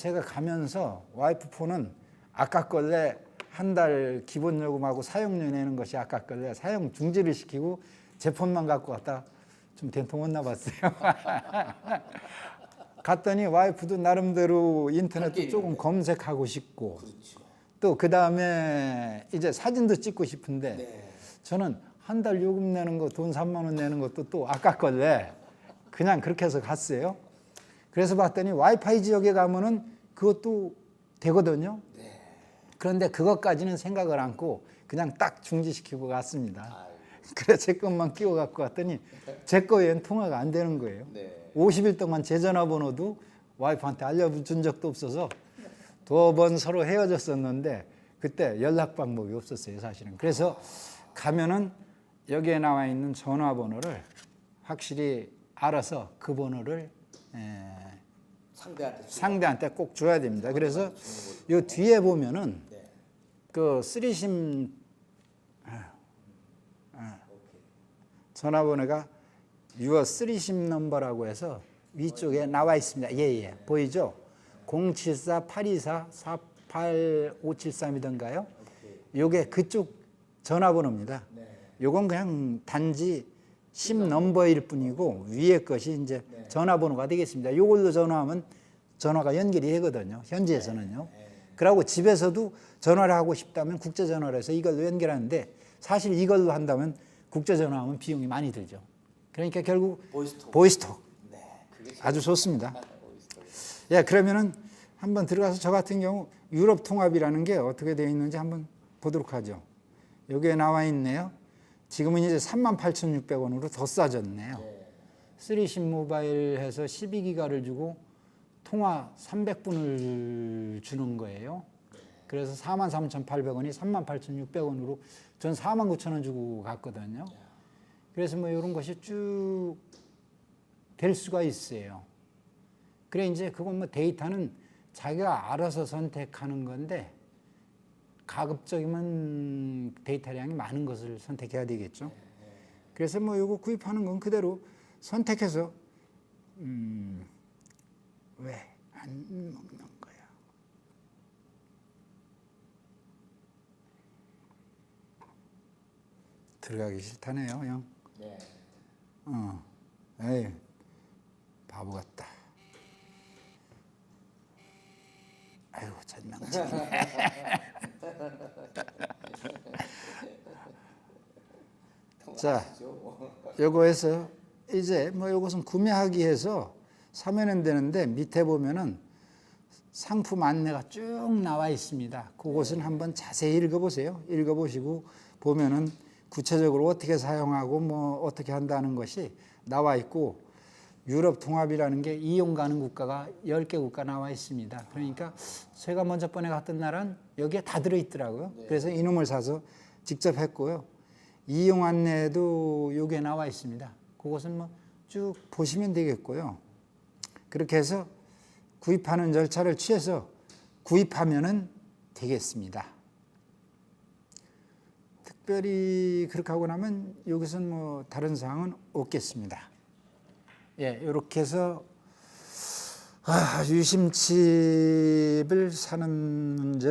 제가 가면서 와이프 폰은 아깝걸래 한 달 기본 요금하고 사용료 내는 것이 아깝걸래 사용 중지를 시키고 제 폰만 갖고 갔다 좀 된통 혼나 봤어요. 갔더니 와이프도 나름대로 인터넷도 조금 검색하고 싶고 그렇죠. 또그 다음에 이제 사진도 찍고 싶은데 네. 저는 한 달 요금 내는 거 돈 3만 원 내는 것도 또 아깝걸래 그냥 그렇게 해서 갔어요. 그래서 봤더니 와이파이 지역에 가면은 그것도 되거든요. 네. 그런데 그것까지는 생각을 않고 그냥 딱 중지시키고 갔습니다. 아유, 그래 제 것만 끼워 갖고 왔더니 제 거에는 통화가 안 되는 거예요. 네. 50일 동안 제 전화번호도 와이프한테 알려준 적도 없어서 두 번 서로 헤어졌었는데 그때 연락 방법이 없었어요 사실은. 그래서 가면은 여기에 나와 있는 전화번호를 확실히 알아서 그 번호를 에, 상대한테 주- 상대한테 꼭 줘야 됩니다. 그래서 요 뒤에 보면은 네. 그 쓰리심 전화번호가 유어 쓰리심 넘버라고 해서 위쪽에 나와 있습니다. 예, 예. 보이죠? 074-824-48573이던가요? 요게 그쪽 전화번호입니다. 네. 요건 그냥 단지 심 넘버일 뿐이고 위에 것이 이제 전화번호가 되겠습니다. 요걸로 전화하면 전화가 연결이 되거든요. 현지에서는요. 그러고 집에서도 전화를 하고 싶다면 국제 전화를 해서 이걸로 연결하는데 사실 이걸로 한다면 국제 전화하면 비용이 많이 들죠. 그러니까 결국 보이스톡. 보이스톡 네. 아주 좋습니다. 예, 그러면은 한번 들어가서 저 같은 경우 유럽 통합이라는 게 어떻게 되어 있는지 한번 보도록 하죠. 여기에 나와 있네요. 지금은 이제 38,600원으로 더 싸졌네요. 네. 쓰리심 모바일 해서 12기가를 주고 통화 300분을 주는 거예요. 그래서 43,800원이 38,600원으로 전 49,000원 주고 갔거든요. 그래서 뭐 이런 것이 쭉 될 수가 있어요. 그래 이제 그건 뭐 데이터는 자기가 알아서 선택하는 건데 가급적이면 데이터량이 많은 것을 선택해야 되겠죠. 그래서 뭐 이거 구입하는 건 그대로 선택해서 음, 왜 안 먹는 거야? 들어가기 싫다네요, 형. 네. 어, 에이, 바보 같다. 아이고, 전망치 네. 자, 요거에서 이제 뭐 요것은 구매하기 해서 사면은 되는데 밑에 보면은 상품 안내가 쭉 나와 있습니다. 그것은 한번 자세히 읽어보세요. 읽어보시고 보면은 구체적으로 어떻게 사용하고 뭐 어떻게 한다는 것이 나와 있고 유럽 통합이라는 게 이용 가능 국가가 10개 국가 나와 있습니다. 그러니까 제가 먼저 번에 갔던 나라는 여기에 다 들어있더라고요. 그래서 이놈을 사서 직접 했고요. 이용 안내도 여기에 나와 있습니다. 그것은 뭐 쭉 보시면 되겠고요. 그렇게 해서 구입하는 절차를 취해서 구입하면은 되겠습니다. 특별히 그렇게 하고 나면 여기서는 뭐 다른 사항은 없겠습니다. 예, 이렇게 해서 아, 유심칩을 사는 문제.